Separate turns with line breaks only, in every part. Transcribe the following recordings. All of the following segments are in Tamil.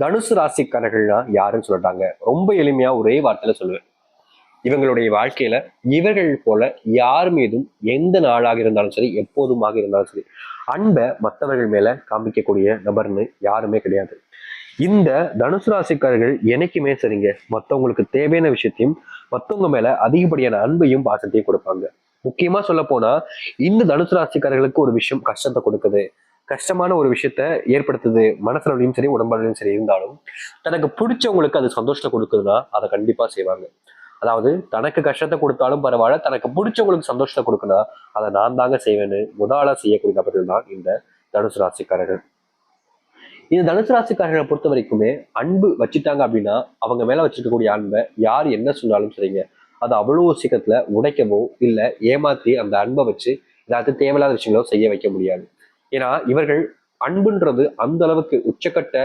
தனுசு ராசிக்காரர்கள்னா யாருன்னு சொல்லிட்டாங்க. ரொம்ப எளிமையா ஒரே வார்த்தையில சொல்லுவேன். இவங்களுடைய வாழ்க்கையில இவர்கள் போல யார் மீதும் எந்த நாளாக இருந்தாலும் சரி எப்போதுமாக இருந்தாலும் சரி அன்பை மற்றவர்கள் மேல காமிக்கக்கூடிய நபர்னு யாருமே கிடையாது. இந்த தனுசு ராசிக்காரர்கள் என்னைக்குமே சரிங்க மற்றவங்களுக்கு தேவையான விஷயத்தையும் மற்றவங்க மேல அதிகப்படியான அன்பையும் பாசத்தையும் கொடுப்பாங்க. முக்கியமா சொல்ல போனா இந்த தனுசு ராசிக்காரர்களுக்கு ஒரு விஷயம் கஷ்டத்தை கொடுக்குது. கஷ்டமான ஒரு விஷயத்த ஏற்படுத்துது மனசுலையும் சரி உடம்புலையும் சரி இருந்தாலும் தனக்கு பிடிச்சவங்களுக்கு அது சந்தோஷத்தை கொடுக்குதுன்னா அதை கண்டிப்பா செய்வாங்க. அதாவது தனக்கு கஷ்டத்தை கொடுத்தாலும் பரவாயில்ல தனக்கு பிடிச்சவங்களுக்கு சந்தோஷத்தை கொடுக்குனா அதை நான் தாங்க செய்வேன்னு முதலா செய்யக்கூடிய நபர்கள் தான் இந்த தனுசு ராசிக்காரர்கள். இந்த தனுசு ராசிக்காரர்களை பொறுத்த வரைக்குமே அன்பு வச்சுட்டாங்க அப்படின்னா அவங்க மேல வச்சிருக்கக்கூடிய அன்பை யார் என்ன சொன்னாலும் சரிங்க அது அவ்வளவு சீக்கிரத்துல உடைக்கவோ இல்லை ஏமாத்தி அந்த அன்பை வச்சு ஏதாவது தேவையில்லாத விஷயங்களோ செய்ய வைக்க முடியாது. ஏன்னா இவர்கள் அன்புன்றது அந்த அளவுக்கு உச்சக்கட்ட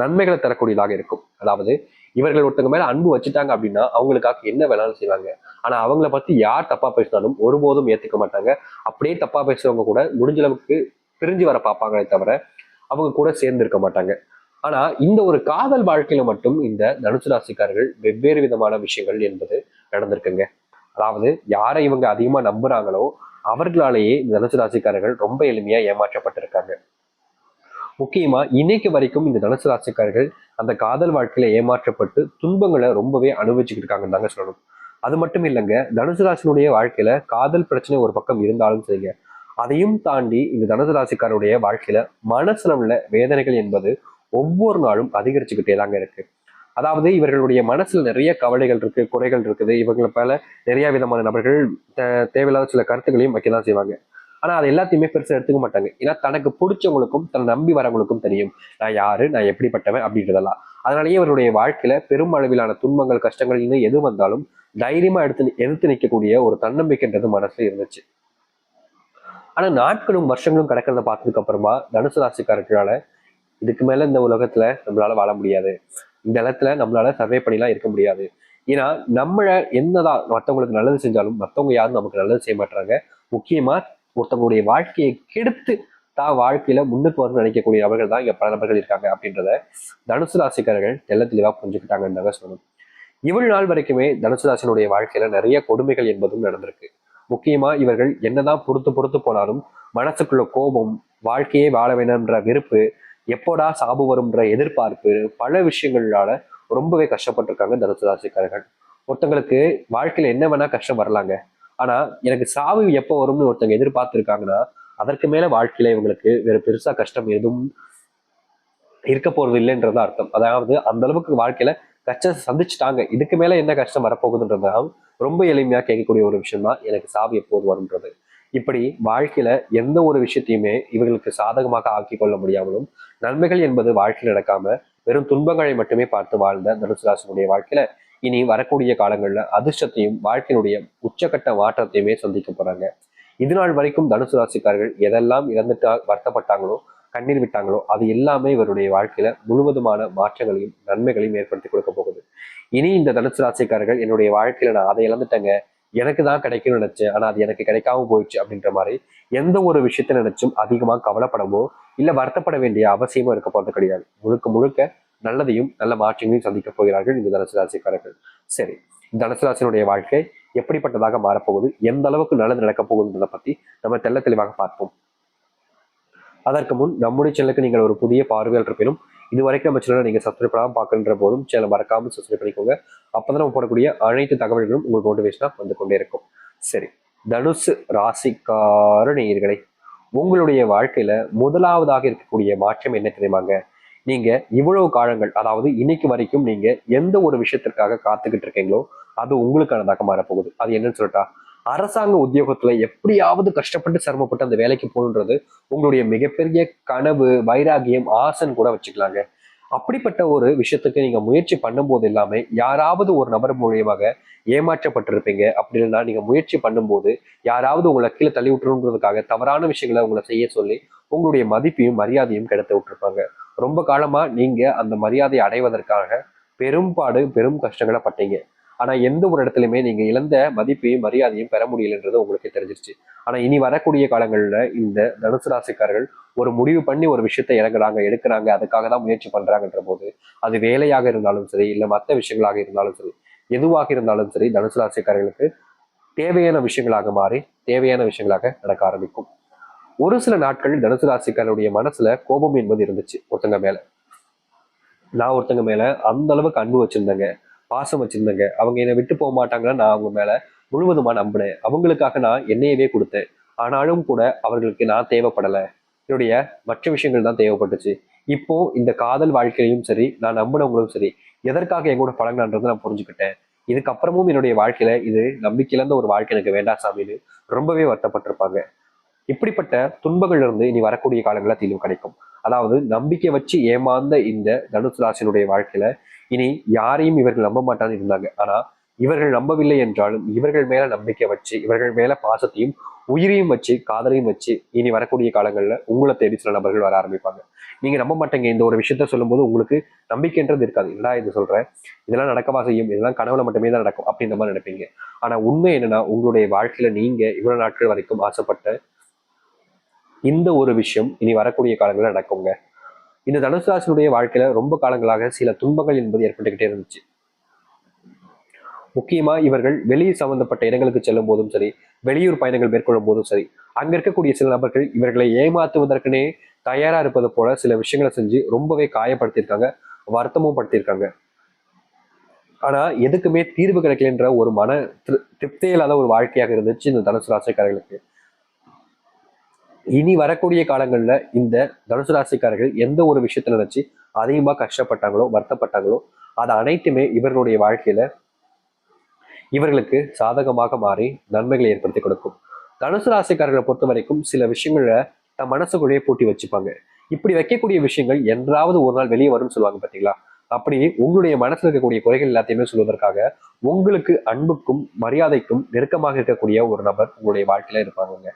நன்மைகளை தரக்கூடியதாக இருக்கும். அதாவது இவர்கள் ஒருத்தங்க மேல அன்பு வச்சுட்டாங்க அப்படின்னா அவங்களுக்காக என்ன வேணாலும் செய்வாங்க. ஆனா அவங்கள பத்தி யார் தப்பா பேசினாலும் ஒருபோதும் ஏத்துக்க மாட்டாங்க. அப்படியே தப்பா பேசுறவங்க கூட முடிஞ்ச அளவுக்கு பிரிஞ்சு வர பார்ப்பாங்களே தவிர அவங்க கூட சேர்ந்து இருக்க மாட்டாங்க. ஆனா இந்த ஒரு காதல் வாழ்க்கையில மட்டும் இந்த தனுசு ராசிக்காரர்கள் வெவ்வேறு விதமான விஷயங்கள் என்பது நடந்திருக்குங்க. அதாவது யாரை இவங்க அதிகமா நம்புறாங்களோ அவர்களாலேயே இந்த தனுசு ராசிக்காரர்கள் ரொம்ப எளிமையா ஏமாற்றப்பட்டிருக்காங்க. முக்கியமா இன்னைக்கு வரைக்கும் இந்த தனுசு ராசிக்காரர்கள் அந்த காதல் வாழ்க்கையில ஏமாற்றப்பட்டு துன்பங்களை ரொம்பவே அனுபவிச்சுக்கிட்டு இருக்காங்கன்னு தாங்க சொல்லணும். அது மட்டும் இல்லைங்க தனுசு ராசினுடைய வாழ்க்கையில காதல் பிரச்சனை ஒரு பக்கம் இருந்தாலும் சரிங்க. அதையும் தாண்டி இந்த தனுசு ராசிக்காரருடைய வாழ்க்கையில மனசுல வேதனைகள் என்பது ஒவ்வொரு நாளும் அதிகரிச்சுக்கிட்டே தாங்க இருக்கு. அதாவது இவர்களுடைய மனசுல நிறைய கவலைகள் இருக்கு குறைகள் இருக்குது. இவங்களை பல நிறைய விதமான நபர்கள் தேவையில்லாத சில கருத்துக்களையும் வைக்கதான் செய்வாங்க. ஆனா அது எல்லாத்தையுமே பெருசா எடுத்துக்க மாட்டாங்க. ஏன்னா தனக்கு பிடிச்சவங்களுக்கும் தன்னை நம்பி வரவங்களுக்கும் தெரியும். நான் யாரு? நான் எப்படிப்பட்டவன்? அப்படின்றதெல்லாம். அதனாலேயே இவருடைய வாழ்க்கையில பெரும் அளவிலான துன்பங்கள் கஷ்டங்கள் இன்னும் எது வந்தாலும் தைரியமா எடுத்து எதிர்த்து நிற்கக்கூடிய ஒரு தன்னம்பிக்கைன்றது மனசுல இருந்துச்சு. ஆனா நாட்களும் வருஷங்களும் கிடக்கிறத பார்த்ததுக்கு அப்புறமா தனுசு ராசிக்காரர்களால இதுக்கு மேல இந்த உலகத்துல நம்மளால வாழ முடியாது. இந்த இடத்துல நம்மளால சர்வே பண்ணிலாம் இருக்க முடியாது. ஏன்னா நம்மளை என்னதான் மற்றவங்களுக்கு நல்லது செஞ்சாலும் மற்றவங்க யாரும் நமக்கு நல்லது செய்ய மாட்டாங்க முக்கியமா ஒருத்தவங்களுடைய வாழ்க்கையை கெடுத்து தான் வாழ்க்கையில முன்னுக்கு வரணும்னு நினைக்கக்கூடிய நபர்கள் தான் இங்க பல நபர்கள் இருக்காங்க அப்படின்றத தனுசு ராசிக்காரர்கள் தெல்ல தெளிவா புரிஞ்சுக்கிட்டாங்கன்னு சொல்லணும். இவ்வளவு நாள் வரைக்குமே தனுசு ராசினுடைய வாழ்க்கையில நிறைய கொடுமைகள் என்பதும் நடந்திருக்கு. முக்கியமா இவர்கள் என்னதான் பொறுத்து பொறுத்து போனாலும் மனசுக்குள்ள கோபம் வாழ்க்கையே வாழ வேணும்ன்ற வெறுப்பு எப்போடா சாபு வரும்ன்ற எதிர்பார்ப்பு பல விஷயங்களால ரொம்பவே கஷ்டப்பட்டிருக்காங்க தனுசு ராசிக்காரர்கள் ஒருத்தங்களுக்கு வாழ்க்கையில என்ன வேணா கஷ்டம் வரலாங்க. ஆனா எனக்கு சாவு எப்போ வரும்னு ஒருத்தங்க எதிர்பார்த்துருக்காங்கன்னா அதற்கு மேல வாழ்க்கையில இவங்களுக்கு வேற பெருசா கஷ்டம் எதுவும் இருக்க போறது இல்லைன்றது அர்த்தம். அதாவது அந்த அளவுக்கு வாழ்க்கையில கஷ்டம் சந்திச்சுட்டாங்க. இதுக்கு மேல என்ன கஷ்டம் வரப்போகுதுன்றதான் ரொம்ப எளிமையா கேட்கக்கூடிய ஒரு விஷயம் தான் எனக்கு சாவு எப்போது வரும்ன்றது. இப்படி வாழ்க்கையில எந்த ஒரு விஷயத்தையுமே இவர்களுக்கு சாதகமாக ஆக்கி கொள்ள முடியாமலும் நன்மைகள் என்பது வாழ்க்கையில் நடக்காம வெறும் துன்பங்களை மட்டுமே பார்த்து வாழ்ந்த தனுசு ராசினுடைய வாழ்க்கையில இனி வரக்கூடிய காலங்கள்ல அதிர்ஷ்டத்தையும் வாழ்க்கையினுடைய உச்சக்கட்ட மாற்றத்தையுமே சந்திக்க போறாங்க. இது நாள் வரைக்கும் தனுசு ராசிக்காரர்கள் எதெல்லாம் இறந்துட்டா வருத்தப்பட்டாங்களோ கண்ணீர் விட்டாங்களோ அது எல்லாமே இவருடைய வாழ்க்கையில முழுவதுமான மாற்றங்களையும் நன்மைகளையும் ஏற்படுத்தி கொடுக்க போகுது. இனி இந்த தனுசு ராசிக்காரர்கள் என்னுடைய வாழ்க்கையில நான் அதை இழந்துட்டேங்க எனக்கு தான் கிடைக்கும்னு நினைச்சேன் ஆனா அது எனக்கு கிடைக்காம போயிடுச்சு அப்படின்ற மாதிரி எந்த ஒரு விஷயத்த நினைச்சும் அதிகமாக கவலைப்படவோ இல்ல வருத்தப்பட வேண்டிய அவசியமும் இருக்க போறது கிடையாது. முழுக்க முழுக்க நல்லதையும் நல்ல மாற்றங்களையும் சந்திக்க போகிறார்கள் இந்த தனுசு ராசிக்காரர்கள். சரி தனுசு ராசினுடைய வாழ்க்கை எப்படிப்பட்டதாக மாறப்போகுது? எந்த அளவுக்கு நல்லது நடக்க போகுதுன்றதை பத்தி நம்ம தெல்ல தெளிவாக பார்ப்போம். அதற்கு முன் நம்முடைய சேனலுக்கு நீங்கள் ஒரு புதிய பார்வையாளர் இருப்பினும் இது வரைக்கும் நம்ம சேனலை நீங்கள் சப்ஸ்கிரைப் பண்ணாமல் பார்க்கின்ற போதும் சேனல் மறக்காமல் சப்ஸ்கிரைப் பண்ணிக்கோங்க. அப்போ நம்ம போடக்கூடிய அனைத்து தகவல்களும் உங்களுக்கு மோட்டிவேஷனாக வந்து கொண்டே இருக்கும். சரி தனுசு ராசிக்கார நேயர்களை உங்களுடைய வாழ்க்கையில முதலாவதாக இருக்கக்கூடிய மாற்றம் என்ன தெரியுமாங்க? நீங்க இவ்வளவு காலங்கள் அதாவது இன்னைக்கு வரைக்கும் நீங்க எந்த ஒரு விஷயத்திற்காக காத்துக்கிட்டு இருக்கீங்களோ அது உங்களுக்கானதாக மாறப்போகுது. அது என்னன்னு சொல்லிட்டா? அரசாங்க உத்தியோகத்துல எப்படியாவது கஷ்டப்பட்டு சிரமப்பட்டு அந்த வேலைக்கு போகணுன்றது உங்களுடைய மிகப்பெரிய கனவு வைராகியம் ஆசன் கூட வச்சுக்கலாங்க. அப்படிப்பட்ட ஒரு விஷயத்துக்கு நீங்க முயற்சி பண்ணும்போது எல்லாமே யாராவது ஒரு நபர் மூலியமாக ஏமாற்றப்பட்டிருப்பீங்க அப்படி இல்லைன்னா நீங்க முயற்சி பண்ணும்போது யாராவது உங்களை கீழே தள்ளி விட்டுருன்றதுக்காக தவறான விஷயங்களை உங்களை செய்ய சொல்லி உங்களுடைய மதிப்பையும் மரியாதையும் கெடுத்து விட்டுருப்பாங்க. ரொம்ப காலமா நீங்க அந்த மரியாதையை அடைவதற்காக பெரும்பாடு பெரும் கஷ்டங்களை பட்டீங்க. ஆனால் எந்த ஒரு இடத்துலையுமே நீங்கள் இழந்த மதிப்பையும் மரியாதையும் பெற முடியலன்றது உங்களுக்கு தெரிஞ்சிருச்சு. ஆனால் இனி வரக்கூடிய காலங்களில் இந்த தனுசு ராசிக்காரர்கள் ஒரு முடிவு பண்ணி ஒரு விஷயத்தை இறங்குறாங்க எடுக்கிறாங்க அதுக்காக தான் முயற்சி பண்ணுறாங்கன்ற போது அது வேலையாக இருந்தாலும் சரி இல்லை மற்ற விஷயங்களாக இருந்தாலும் சரி எதுவாக இருந்தாலும் சரி தனுசு ராசிக்காரர்களுக்கு தேவையான விஷயங்களாக மாறி தேவையான விஷயங்களாக நடக்க ஆரம்பிக்கும். ஒரு சில நாட்கள் தனுசு ராசிக்காரருடைய மனசுல கோபம் என்பது இருந்துச்சு ஒருத்தங்க மேல. நான் ஒருத்தங்க மேல அந்த அளவுக்கு அன்பு வச்சிருந்தேங்க. பாசம் வச்சிருந்தேங்க. அவங்க என்னை விட்டு போக மாட்டாங்கன்னு நான் அவங்க மேலே முழுவதுமாக நம்பினேன். அவங்களுக்காக நான் என்னையவே கொடுத்தேன். ஆனாலும் கூட அவர்களுக்கு நான் தேவைப்படலை. என்னுடைய மற்ற விஷயங்கள் தான் தேவைப்பட்டுச்சு. இப்போ இந்த காதல் வாழ்க்கையிலையும் சரி நான் நம்பினவங்களும் சரி எதற்காக எங்கூட பழகினான்றதை நான் புரிஞ்சுக்கிட்டேன். இதுக்கப்புறமும் என்னுடைய வாழ்க்கையில இது நம்பிக்கையிலேருந்து ஒரு வாழ்க்கை எனக்கு வேண்டாம் சாமின்னு ரொம்பவே வருத்தப்பட்டிருப்பாங்க. இப்படிப்பட்ட துன்பங்கள்ல இருந்து இனி வரக்கூடிய காலங்களில் தீர்வு கிடைக்கும் அதாவது நம்பிக்கை வச்சு ஏமாந்த இந்த தனுசு ராசினுடைய வாழ்க்கையில இனி யாரையும் இவர்கள் நம்ப மாட்டான்னு இருந்தாங்க. ஆனா இவர்கள் நம்பவில்லை என்றாலும் இவர்கள் மேல நம்பிக்கை வச்சு இவர்கள் மேல பாசத்தையும் உயிரையும் வச்சு காதலையும் வச்சு இனி வரக்கூடிய காலங்களில் உங்களை தேடி சில நபர்கள் வர ஆரம்பிப்பாங்க. நீங்க நம்ப மாட்டேங்க. இந்த ஒரு விஷயத்த சொல்லும்போது உங்களுக்கு நம்பிக்கைன்றது இருக்காது. என்னடா இது சொல்றேன் இதெல்லாம் நடக்கவா செய்யும்? இதெல்லாம் கனவுல மட்டுமே தான் நடக்கும் அப்படின்ற மாதிரி நினைப்பீங்க. ஆனா உண்மை என்னன்னா உங்களுடைய வாழ்க்கையில நீங்க இவ்வளவு நாட்கள் வரைக்கும் ஆசைப்பட்ட இந்த ஒரு விஷயம் இனி வரக்கூடிய காலங்களில் நடக்குங்க. இந்த தனுசு ராசினுடைய வாழ்க்கையில ரொம்ப காலங்களாக சில துன்பங்கள் என்பது ஏற்பட்டுக்கிட்டே இருந்துச்சு. முக்கியமா இவர்கள் வெளியூர் சம்பந்தப்பட்ட இடங்களுக்கு செல்லும் போதும் சரி வெளியூர் பயணங்கள் மேற்கொள்ளும் போதும் சரி அங்க இருக்கக்கூடிய சில நபர்கள் இவர்களை ஏமாத்துவதற்குனே தயாரா இருப்பது போல சில விஷயங்களை செஞ்சு ரொம்பவே காயப்படுத்தியிருக்காங்க வருத்தமும் படுத்தியிருக்காங்க. ஆனா எதுக்குமே தீர்வு கிடைக்கலன்ற ஒரு மன திரு- திருப்தியே இல்லாத ஒரு வாழ்க்கையாக இருந்துச்சு இந்த தனுசு ராசிக்காரர்களுக்கு. இனி வரக்கூடிய காலங்கள்ல இந்த தனுசு ராசிக்காரர்கள் எந்த ஒரு விஷயத்தை நினைச்சு அதிகமா கஷ்டப்பட்டாங்களோ வருத்தப்பட்டாங்களோ அது அனைத்துமே இவர்களுடைய வாழ்க்கையில இவர்களுக்கு சாதகமாக மாறி நன்மைகளை ஏற்படுத்தி கொடுக்கும். தனுசு ராசிக்காரர்களை பொறுத்த வரைக்கும் சில விஷயங்களை தன் மனசுக்குள்ளேயே பூட்டி வச்சுப்பாங்க. இப்படி வைக்கக்கூடிய விஷயங்கள் என்றாவது ஒரு நாள் வெளியே வரும்னு சொல்லுவாங்க பாத்தீங்களா? அப்படி உங்களுடைய மனசுல இருக்கக்கூடிய குறைகள் எல்லாத்தையுமே சொல்வதற்காக உங்களுக்கு அன்புக்கும் மரியாதைக்கும் நெருக்கமாக இருக்கக்கூடிய ஒரு நபர் உங்களுடைய வாழ்க்கையில இருப்பாங்க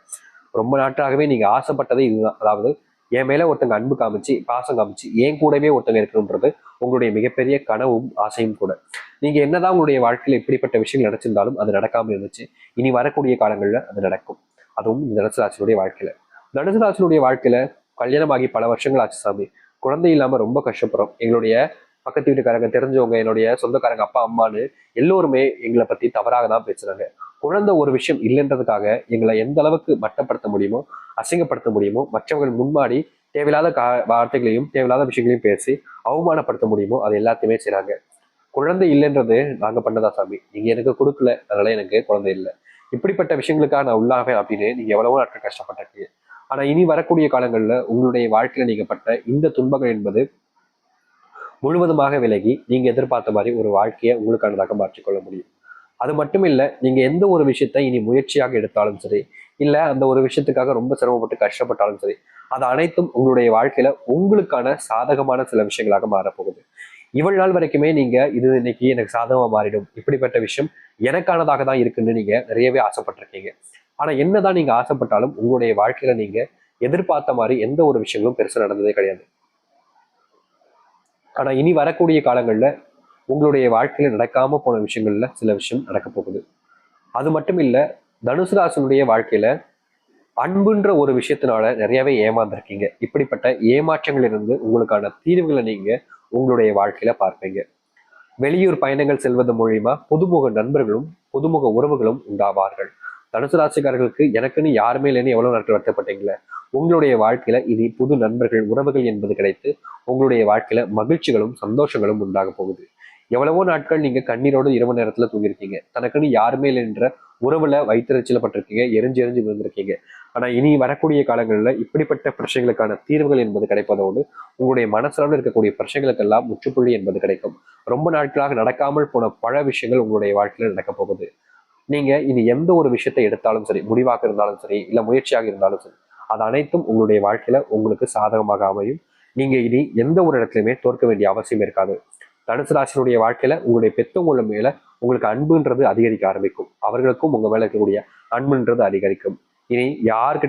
ரொம்ப நாட்களாகவே நீங்கள் ஆசைப்பட்டதே இதுதான். அதாவது என் மேலே ஒருத்தங்க அன்பு காமிச்சு பாசம் காமிச்சு என் கூடவே ஒருத்தங்க இருக்கணுன்றது உங்களுடைய மிகப்பெரிய கனவும் ஆசையும் கூட. நீங்க என்னதான் உங்களுடைய வாழ்க்கையில் இப்படிப்பட்ட விஷயங்கள் நடச்சிருந்தாலும் அது நடக்காமல் இருந்துச்சு. இனி வரக்கூடிய காலங்களில் அது நடக்கும். அதுவும் இந்த தனுசு வாழ்க்கையில். வாழ்க்கையில வாழ்க்கையில் கல்யாணமாகி பல வருஷங்கள் ஆச்சு சாமி. குழந்தை இல்லாமல் ரொம்ப கஷ்டப்படுறோம். எங்களுடைய பக்கத்து வீட்டுக்காரங்க தெரிஞ்சவங்க என்னுடைய சொந்தக்காரங்க அப்பா அம்மான்னு எல்லோருமே எங்களை பற்றி தவறாக தான் பேசுகிறாங்க குழந்தை ஒரு விஷயம் இல்லைன்றதுக்காக எங்களை எந்த அளவுக்கு மட்டப்படுத்த முடியுமோ அசிங்கப்படுத்த முடியுமோ மற்றவர்கள் முன்னாடி தேவையில்லாத கா வார்த்தைகளையும் தேவையில்லாத விஷயங்களையும் பேசி அவமானப்படுத்த முடியுமோ அது எல்லாத்தையுமே செய்கிறாங்க குழந்தை இல்லைன்றது நாங்கள் பண்ணதா சாமி? நீங்கள் எனக்கு கொடுக்கல அதனால எனக்கு குழந்தை இல்லை. இப்படிப்பட்ட விஷயங்களுக்காக நான் உள்ளாவேன் அப்படின்னு நீங்கள் எவ்வளவோ நாட்கள் கஷ்டப்பட்டிருக்கீங்க. ஆனால் இனி வரக்கூடிய காலங்களில் உங்களுடைய வாழ்க்கையில் நீங்கள் பட்ட இந்த துன்பங்கள் என்பது முழுவதுமாக விலகி நீங்கள் எதிர்பார்த்த மாதிரி ஒரு வாழ்க்கையை உங்களுக்கானதாக மாற்றிக்கொள்ள முடியும். அது மட்டும் இல்லை நீங்கள் எந்த ஒரு விஷயத்தை இனி முயற்சியாக எடுத்தாலும் சரி இல்லை அந்த ஒரு விஷயத்துக்காக ரொம்ப சிரமப்பட்டு கஷ்டப்பட்டாலும் சரி அது அனைத்தும் உங்களுடைய வாழ்க்கையில உங்களுக்கான சாதகமான சில விஷயங்களாக மாறப்போகுது. இவ்வளவு நாள் வரைக்குமே நீங்க இது இன்னைக்கு எனக்கு சாதகமா மாறிடும் இப்படிப்பட்ட விஷயம் எனக்கானதாக தான் இருக்குன்னு நீங்க நிறையவே ஆசைப்பட்டிருக்கீங்க. ஆனா என்னதான் நீங்க ஆசைப்பட்டாலும் உங்களுடைய வாழ்க்கையில நீங்க எதிர்பார்த்த மாதிரி எந்த ஒரு விஷயங்களும் பெருசா நடந்ததே கிடையாது. ஆனா இனி வரக்கூடிய காலங்கள்ல உங்களுடைய வாழ்க்கையில் நடக்காமல் போன விஷயங்களில் சில விஷயம் நடக்க போகுது. அது மட்டும் இல்லை தனுசு வாழ்க்கையில் அன்புன்ற ஒரு விஷயத்தினால நிறையவே ஏமாந்துருக்கீங்க. இப்படிப்பட்ட ஏமாற்றங்கள் இருந்து உங்களுக்கான தீர்வுகளை நீங்கள் உங்களுடைய வாழ்க்கையில் பார்ப்பீங்க. வெளியூர் பயணங்கள் செல்வது மூலியமா புதுமுக நண்பர்களும் புதுமுக உறவுகளும் உண்டாவார்கள். தனுசு ராசிக்காரர்களுக்கு எனக்குன்னு யாருமே இல்லைன்னு எவ்வளவு நாட்கள் வருத்தப்பட்டீங்களே? உங்களுடைய வாழ்க்கையில இனி புது நண்பர்கள் உறவுகள் என்பது கிடைத்து உங்களுடைய வாழ்க்கையில மகிழ்ச்சிகளும் சந்தோஷங்களும் உண்டாக போகுது. எவ்வளவோ நாட்கள் நீங்க கண்ணீரோடு இரவு நேரத்துல தூங்கியிருக்கீங்க. தனக்குன்னு யாருமே இல்லைன்ற உறவுல வைத்தறிச்சல பட்டிருக்கீங்க எரிஞ்சு எரிஞ்சு விழுந்திருக்கீங்க. ஆனா இனி வரக்கூடிய காலங்கள்ல இப்படிப்பட்ட பிரச்சனைகளுக்கான தீர்வுகள் என்பது கிடைப்பதோடு உங்களுடைய மனசளவில் இருக்கக்கூடிய பிரச்சனைகளுக்கெல்லாம் முற்றுப்புள்ளி என்பது கிடைக்கும். ரொம்ப நாட்களாக நடக்காமல் போன பல விஷயங்கள் உங்களுடைய வாழ்க்கையில நடக்க போகுது. நீங்க இனி எந்த ஒரு விஷயத்தை எடுத்தாலும் சரி முடிவாக இருந்தாலும் சரி இல்ல முயற்சியாக இருந்தாலும் சரி அது அனைத்தும் உங்களுடைய வாழ்க்கையில உங்களுக்கு சாதகமாக அமையும். நீங்க இனி எந்த ஒரு இடத்துலையுமே தோற்க வேண்டிய அவசியம் இருக்காது. தனுசு ராசினுடைய வாழ்க்கையில உங்களுடைய பெத்தவங்கள மேல உங்களுக்கு அன்புன்றது அதிகரிக்க ஆரம்பிக்கும். அவர்களுக்கும் உங்க மேல இருக்கக்கூடிய அன்புன்றது அதிகரிக்கும். இனி யார்கிட்ட